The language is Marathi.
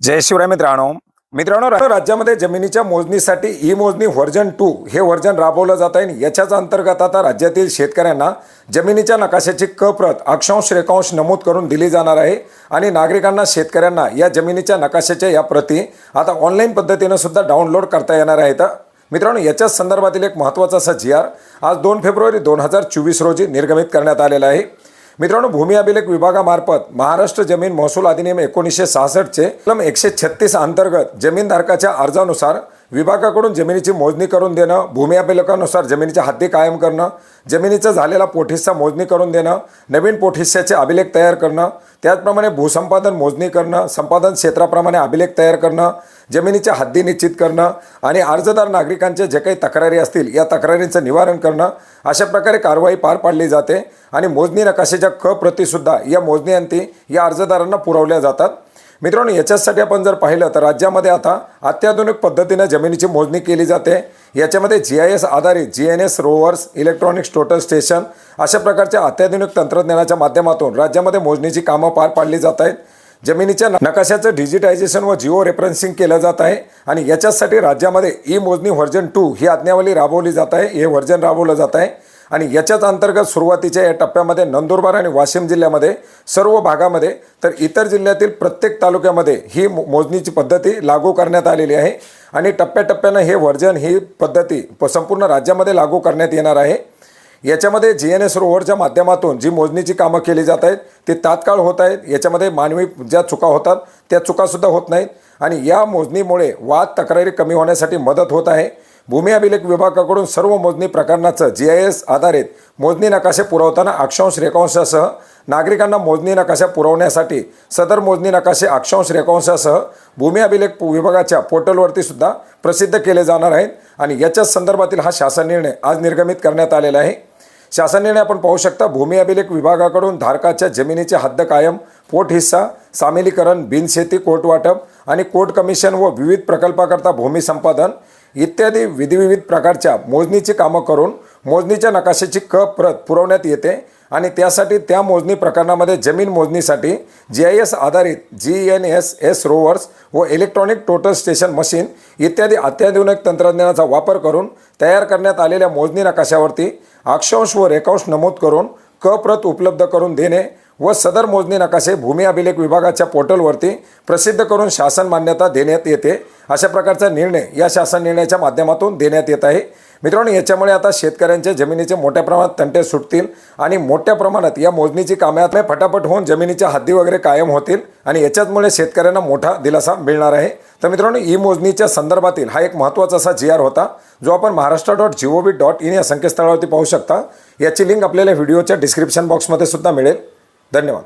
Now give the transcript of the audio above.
जय शिवराय मित्रांनो. मित्रांनो राज्यामध्ये जमिनीच्या मोजणीसाठी ई मोजणी व्हर्जन टू हे व्हर्जन राबवलं जात आहे आणि याच्याच अंतर्गत आता राज्यातील शेतकऱ्यांना जमिनीच्या नकाशाची क प्रत अक्षांश रेखांश नमूद करून दिली जाणार आहे आणि नागरिकांना शेतकऱ्यांना या जमिनीच्या नकाशाच्या या प्रती आता ऑनलाईन पद्धतीनं सुद्धा डाउनलोड करता येणार आहेत. मित्रांनो याच्याच संदर्भातील एक महत्त्वाचा असा जी आर आज दोन फेब्रुवारी दोन हजार चोवीस रोजी निर्गमित करण्यात आलेला आहे. मित्रांनो भूमी अभिलेख विभागामार्फत महाराष्ट्र जमीन महसूल अधिनियम एकोणीसशे सहासष्टचे कलम एकशे छत्तीस अंतर्गत जमीनधारकाच्या अर्जानुसार विभागाकडून जमिनीची मोजणी करून देणं भूमी अभिलेखानुसार जमिनीच्या हद्दी कायम करणं जमिनीचा झालेला पोठिस्सा मोजणी करून देणं नवीन पोठिस्स्याचे अभिलेख तयार करणं त्याचप्रमाणे भूसंपादन मोजणी करणं संपादन क्षेत्राप्रमाणे अभिलेख तयार करणं जमिनीच्या हद्दी निश्चित करणं आणि अर्जदार नागरिकांच्या जे काही तक्रारी असतील या तक्रारींचं निवारण करणं अशा प्रकारे कारवाई पार पाडली जाते आणि मोजणी नकाशाच्या क प्रतीसुद्धा या मोजणीअंती या अर्जदारांना पुरवल्या जातात. मित्रांनो याच्यासाठी आपण जर पाहिलं तर राज्यामध्ये आता अत्याधुनिक पद्धतीनं जमिनीची मोजणी केली जाते. याच्यामध्ये जी आय एस आधारित G N S rovers electronics total station अशा प्रकारच्या अत्याधुनिक तंत्रज्ञानाच्या माध्यमातून राज्यामध्ये मोजणीची कामं पार पाडली जात आहेत. जमिनीच्या नकाशाचं डिजिटायझेशन व जिओ रेफरन्सिंग केलं जात आहे आणि याच्यासाठी राज्यामध्ये ई मोजणी व्हर्जन टू ही आज्ञावली राबवली जात आहे. हे व्हर्जन राबवलं जात आहे. आणि याच्याच अंतर्गत सुरुवातीच्या या टप्प्यामध्ये नंदुरबार आणि वाशिम जिल्ह्यामध्ये सर्व भागामध्ये तर इतर जिल्ह्यातील प्रत्येक तालुक्यामध्ये ही मो- मोजणीची पद्धती लागू करण्यात आलेली आहे. आणि टप्प्याटप्प्यानं हे व्हर्जन ही पद्धती प- संपूर्ण राज्यामध्ये लागू करण्यात येणार आहे. याच्यामध्ये जी एन एस रोव्हरच्या माध्यमातून जी मोजणीची कामं केली जात आहेत ती तात्काळ होत आहेत. याच्यामध्ये मानवी ज्या चुका होतात त्या चुकासुद्धा होत नाहीत. आणि या मोजणीमुळे वाद तक्रारी कमी होण्यासाठी मदत होत आहे. भूमी अभिलेख विभागाकडून सर्व मोजणी प्रकरणाचं जी आय एस आधारित मोजणी नकाशे पुरवताना अक्षांश रेखांशासह नागरिकांना मोजणी नकाशा पुरवण्यासाठी सदर मोजणी नकाशे अक्षांश रेखांशासह भूमी अभिलेख विभागाच्या पोर्टलवरती सुद्धा प्रसिद्ध केले जाणार आहेत. आणि याच्याच संदर्भातील हा शासन निर्णय आज निर्गमित करण्यात आलेला आहे. शासन निर्णय आपण पाहू शकता भूमी अभिलेख विभागाकडून धारकाच्या जमिनीचे हद्द कायम पोट हिस्सा सामिलीकरण बिनशेती कोटवाटप आणि कोर्ट कमिशन व विविध प्रकल्पाकरता भूमी संपादन इत्यादी विधिविविध प्रकारच्या मोजणीची कामं करून मोजणीच्या नकाशाची क प्रत पुरवण्यात येते आणि त्यासाठी त्या मोजणी प्रकरणामध्ये जमीन मोजणीसाठी जी आय एस आधारित G N S S rovers व इलेक्ट्रॉनिक टोटल स्टेशन मशीन इत्यादी अत्याधुनिक तंत्रज्ञानाचा वापर करून तयार करण्यात आलेल्या मोजणी नकाशावरती अक्षांश व रेखांश नमूद करून क प्रत उपलब्ध करून देणे व सदर मोजणी नकाशे भूमी अभिलेख विभागाच्या पोर्टलवरती प्रसिद्ध करून शासन मान्यता देण्यात येते. अशा प्रकारचा निर्णय या शासन निर्णयाच्या माध्यमातून देण्यात येत आहे. मित्रांनो याच्यामुळे आता शेतकऱ्यांच्या जमिनीचे मोठ्या प्रमाणात तंटे सुटतील आणि मोठ्या प्रमाणात या मोजणीची कामात फटाफट होऊन जमिनीच्या हद्दी वगैरे कायम होतील आणि याच्याचमुळे शेतकऱ्यांना मोठा दिलासा मिळणार आहे. तर मित्रांनो ई मोजणीच्या संदर्भातील हा एक महत्त्वाचा असा जी आर होता जो आपण Maharashtra dot G O V dot in या संकेतस्थळावरती पाहू शकता. याची लिंक आपल्याला व्हिडिओच्या डिस्क्रिप्शन बॉक्समध्ये सुद्धा मिळेल. धन्यवाद.